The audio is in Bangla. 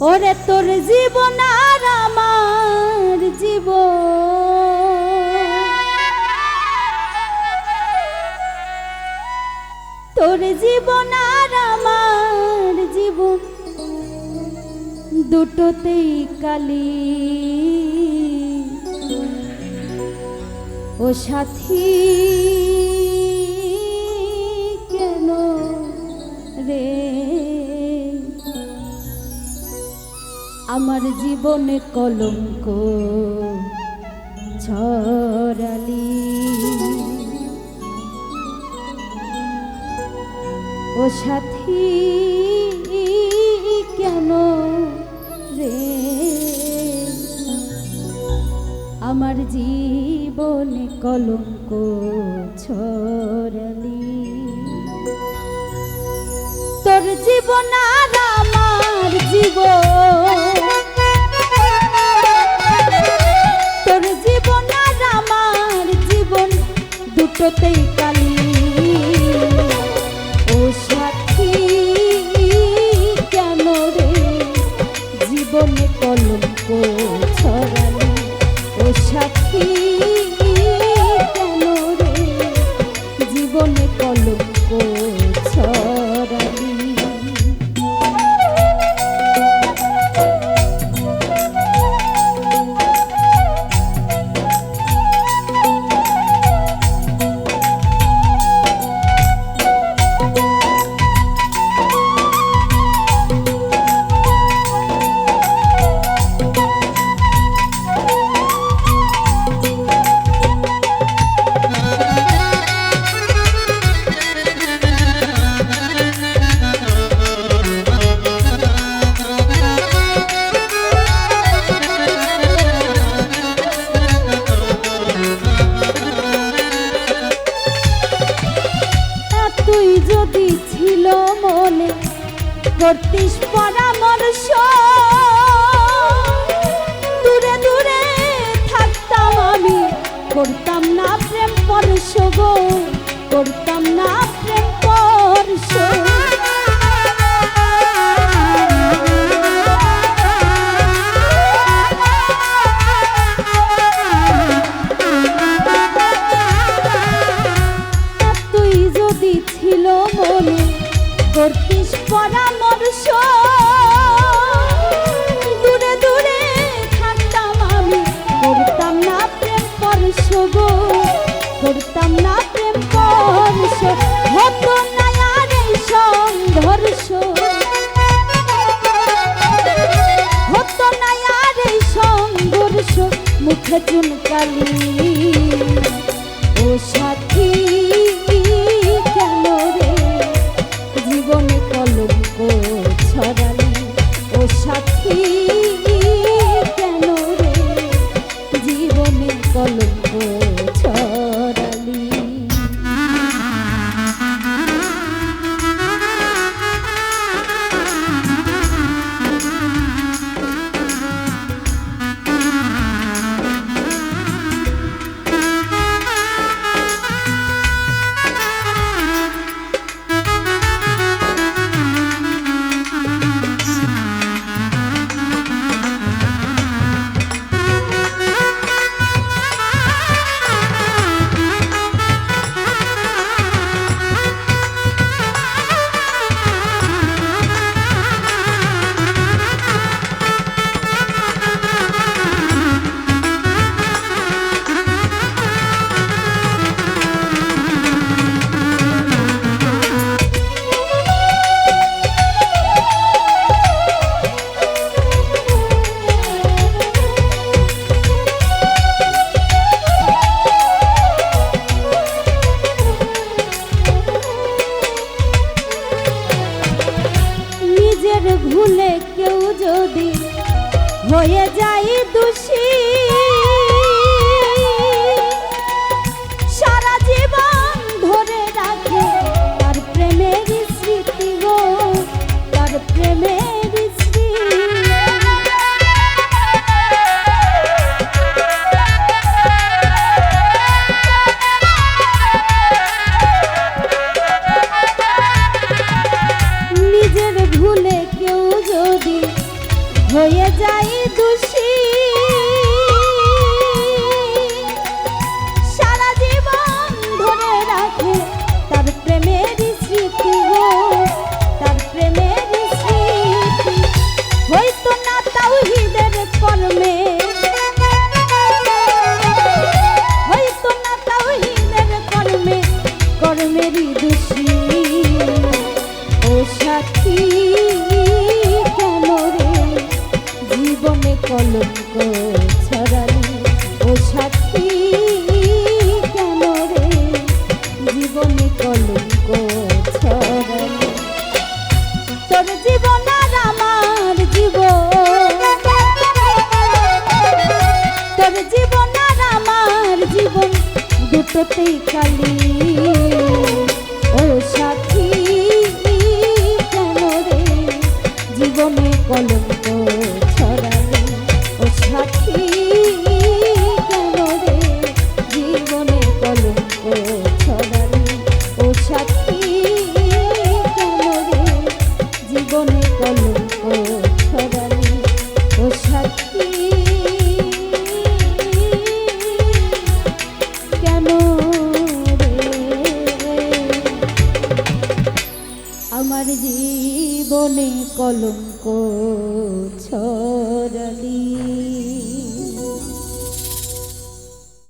ওরে তোর জীবন আর আমার জীবন। তোর জীবন আর আমার জীবন। দুটোতেই কালি। ও সাথী। আমার জীবনে কলঙ্ক ছড়ালি। ও সাথী, কেন রে? আমার জীবনে কলঙ্ক ছড়ালি। তোর জীবন আর আমার জীবন করতিস পরামর্শ। দূরে দূরে থাকতাম আমি, করতাম না প্রেম পরশ গো, করতাম না প্রেম পরশ। তুই যদি ছিল মনে করতিস পরামর্শ। দূরে দূরে থাকতাম আমি, করতাম না প্রেম পরশ গো, করতাম না প্রেম পরশ। হতো না আর এই সংঘর্ষ। হতো না আর এই সংঘর্ষ, মুখে চুনকালি। ও সাথী হয়ে যায় দোষী। আমার জীবনে কলঙ্ক ছড়ালি।